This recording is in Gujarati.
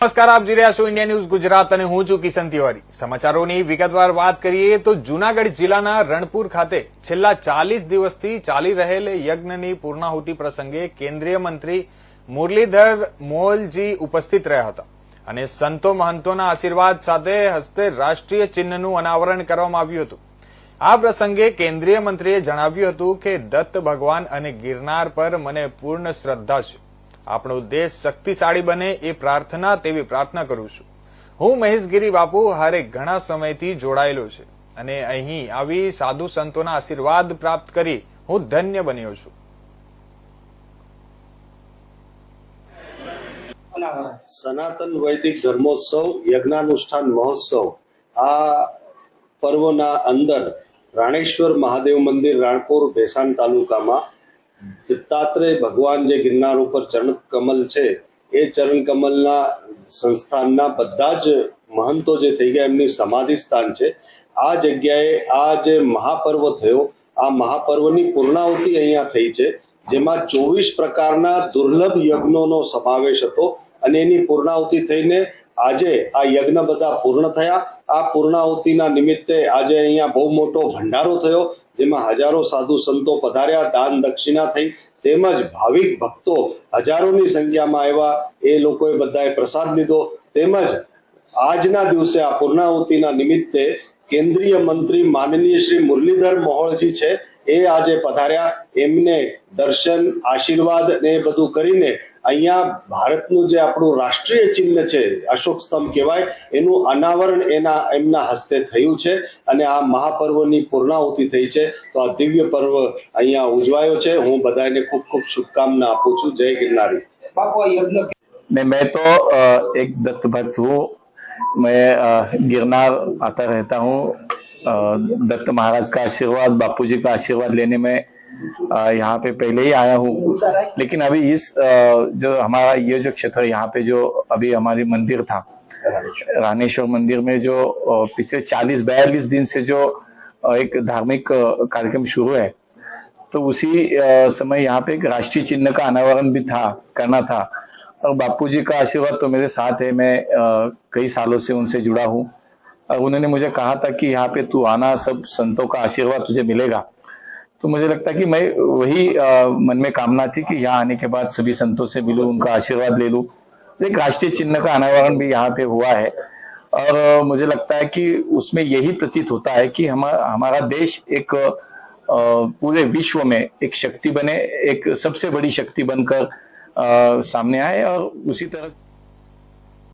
નમસ્કાર, આપ જોઈ રહ્યા છો ઇન્ડિયા ન્યૂઝ ગુજરાત અને હું છું કિશન તિવારી. સમાચારોની વિગતવાર વાત કરીએ તો જૂનાગઢ જિલ્લાના રણપુર ખાતે છેલ્લા ચાલીસ દિવસથી ચાલી રહેલ યજ્ઞની પૂર્ણાહુતિ પ્રસંગે કેન્દ્રીય મંત્રી મુરલીધર મોહલજી ઉપસ્થિત રહ્યા હતા અને સંતો મહંતોના આશીર્વાદ સાથે હસ્તે રાષ્ટ્રીય ચિહ્નનું અનાવરણ કરવામાં આવ્યું હતું. આ પ્રસંગે કેન્દ્રીય મંત્રીએ જણાવ્યું હતું કે દત્ત ભગવાન અને ગિરનાર પર મને પૂર્ણ શ્રદ્ધા છે. આપણો દેશ શક્તિશાળી બને એ પ્રાર્થના તેવી પ્રાર્થના કરું છું. હું મહેશગીરી બાપુ હારે ઘણા સમયથી જોડાયેલો છે અને અહીં આવી સાધુ સંતોના આશીર્વાદ પ્રાપ્ત કરી હું ધન્ય બન્યો છું. સનાતન વૈદિક ધર્મોત્સવ, યજ્ઞાનુષ્ઠાન મહોત્સવ, આ પર્વના અંદર રાણેશ્વર મહાદેવ મંદિર રાણપુર ભેસાણ તાલુકામાં દત્તાત્રેય ભગવાન જે ગિરનાર ઉપર ચરણ કમલ છે, એ ચરણ કમલના સંસ્થાનના બધા જ મહંતો જે થઈ ગયા, એમની સમાધિ સ્થાન છે. આ જગ્યાએ આ જે મહાપર્વ થયો, આ મહાપર્વની પૂર્ણાહુતિ અહીંયા થઈ છે, જેમાં ચોવીસ પ્રકારના દુર્લભ યજ્ઞોનો સમાવેશ હતો અને એની પૂર્ણાહુતિ થઈને આજે આ યજ્ઞ બધા પૂર્ણ થયા. આ પૂર્ણાહુતિના નિમિત્તે આજે અહીંયા બહુ મોટો ભંડારો થયો, જેમાં હજારો સાધુ સંતો પધાર્યા, દાન દક્ષિણા થઈ. તેમજ ભાવિક ભક્તો હજારોની સંખ્યામાં આવ્યા. એ લોકોએ બધાએ પ્રસાદ લીધો. તેમજ આજના દિવસે આ પૂર્ણાહુતિના નિમિત્તે કેન્દ્રીય મંત્રી માનનીય શ્રી મુરલીધર મોહોળજી છે. એ આજે પધાર્યા એમને દર્શન આશીર્વાદ ને એ બધું કરીને અહીંયા ભારતનું જે આપણું રાષ્ટ્રીય ચિહ્ન છે અશોક સ્તંભ કહેવાય એનું અનાવરણ એના એમના હસ્તે થયું છે અને આ મહાપર્વની પૂર્ણાહુતિ થઈ છે તો આ દિવ્ય પર્વ અહીંયા ઉજવાયો છે હું બધાને ખૂબ ખૂબ શુભકામના આપું છું જય ગિરનારી बापू यज्ञ नहीं मैं तो अ, एक दत्त भक्त हूँ मैं अ, गिरनार आता रहता हूँ अ, दत्त महाराज का आशीर्वाद बापू जी का आशीर्वाद लेने में यहाँ पे पहले ही आया हूँ। लेकिन अभी इस जो हमारा ये जो क्षेत्र यहाँ पे जो अभी हमारी मंदिर था रानेश्वर मंदिर में जो पिछले 40 बयालीस दिन से जो एक धार्मिक कार्यक्रम शुरू है तो उसी समय यहाँ पे एक राष्ट्रीय चिन्ह का अनावरण भी था करना था। और बापू जी का आशीर्वाद तो मेरे साथ है मैं कई सालों से उनसे जुड़ा हूँ। उन्होंने मुझे कहा था कि यहाँ पे तू आना सब संतों का आशीर्वाद तुझे मिलेगा। तो मुझे लगता है कि मैं वही अ, मन में कामना थी कि यहाँ आने के बाद सभी संतों से मिलूं उनका आशीर्वाद ले लूँ। एक राष्ट्रीय चिन्ह का अनावरण भी यहाँ पे हुआ है। और मुझे लगता है कि उसमें यही प्रतीत होता है कि हम हमारा देश एक पूरे विश्व में एक शक्ति बने एक सबसे बड़ी शक्ति बनकर सामने आए और उसी तरह